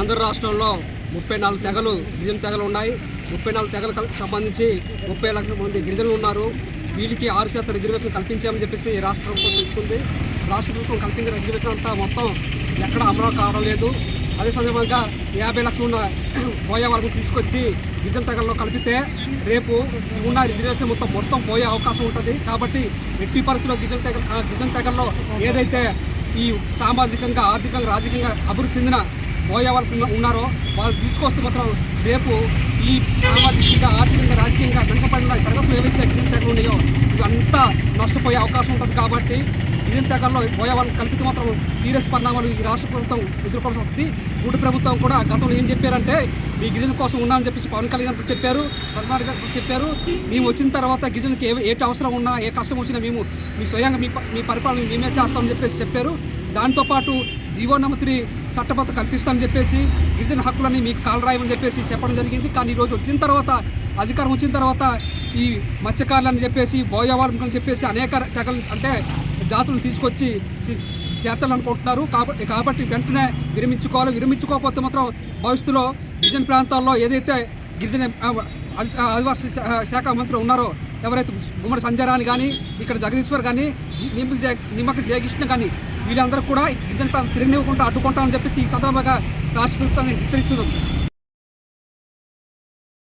ఆంధ్ర రాష్ట్రంలో ముప్పై నాలుగు తెగలు గిరిజన తెగలు ఉన్నాయి. ముప్పై నాలుగు తెగలకు సంబంధించి ముప్పై లక్షల మంది గిరిజనులు ఉన్నారు. వీళ్ళకి ఆరు శాతం రిజర్వేషన్ కల్పించామని చెప్పేసి రాష్ట్ర ప్రభుత్వం చెప్తుంది. రాష్ట్ర ప్రభుత్వం కల్పించిన రిజర్వేషన్ అంతా మొత్తం ఎక్కడ అమలు కావడం లేదు అదే సందర్భంగా యాభై లక్షలు ఉన్న పోయే వరకు తీసుకొచ్చి గిరిజన తెగల్లో కలిపితే రేపు ఉన్న రిజర్వేషన్ మొత్తం మొత్తం పోయే అవకాశం ఉంటుంది. కాబట్టి ఎట్టి పరిస్థితుల్లో గిరిజన తెగ గిరిజన తెగల్లో ఏదైతే ఈ సామాజికంగా ఆర్థికంగా రాజకీయంగా అభివృద్ధి చెందిన పోయే వాళ్ళు ఉన్నారో వాళ్ళు తీసుకొస్తే మాత్రం రేపు ఈ సామాజికంగా ఆర్థికంగా రాజకీయంగా వెనుకబడిన తరగతులు ఏవైతే గిరిజన తెగలు ఉన్నాయో ఇవంతా నష్టపోయే అవకాశం ఉంటుంది కాబట్టి గిరిజన తెగల్లో పోయే వాళ్ళని కల్పితే మాత్రం సీరియస్ పరిణామాలు ఈ రాష్ట్ర ప్రభుత్వం ఎదుర్కోవాల్సి వస్తుంది ప్రభుత్వం కూడా గతంలో ఏం చెప్పారంటే మీ గిరిజన కోసం ఉన్నామని చెప్పేసి పవన్ కళ్యాణ్ గారు చెప్పారు పద్మారెడ్డి గారు చెప్పారు. మేము వచ్చిన తర్వాత గిరిజనకి ఏ ఏటి అవసరం ఉన్నా ఏ కష్టం వచ్చినా మేము మీ స్వయంగా మీ మీ పరిపాలన మేమే చేస్తామని చెప్పేసి చెప్పారు. దాంతోపాటు జీవో నెంబర్ త్రీ చట్టబద్ధ కల్పిస్తామని చెప్పేసి గిరిజన హక్కులని మీకు కాలరాయమని చెప్పేసి చెప్పడం జరిగింది. కానీ ఈరోజు వచ్చిన తర్వాత అధికారం వచ్చిన తర్వాత ఈ మత్స్యకారులని చెప్పేసి బోయవాళ్ళని చెప్పేసి అనేక తెగలు అంటే జాతులను తీసుకొచ్చి చేర్చాలనుకుంటున్నారు కాబట్టి కాబట్టి వెంటనే విరమించుకోవాలి. విరమించుకోకపోతే మాత్రం భవిష్యత్తులో గిరిజన ప్రాంతాల్లో ఏదైతే గిరిజన ఆదివాసీ శా- శాఖ మంత్రి ఉన్నారో ఎవరైతే గుమ్మడి సంజయరాని కానీ ఇక్కడ జగదీశ్వర్ కానీ జి- నిమ్మక నిమ్మక జయకృష్ణ కానీ వీళ్ళందరూ కూడా గిరిజన ప్రాంతం తిరగనివ్వకుండా అడ్డుకుంటామని చెప్పేసి ఈ సందర్భంగా రాష్ట్ర ప్రభుత్వాన్ని హెచ్చరిస్తున్నాం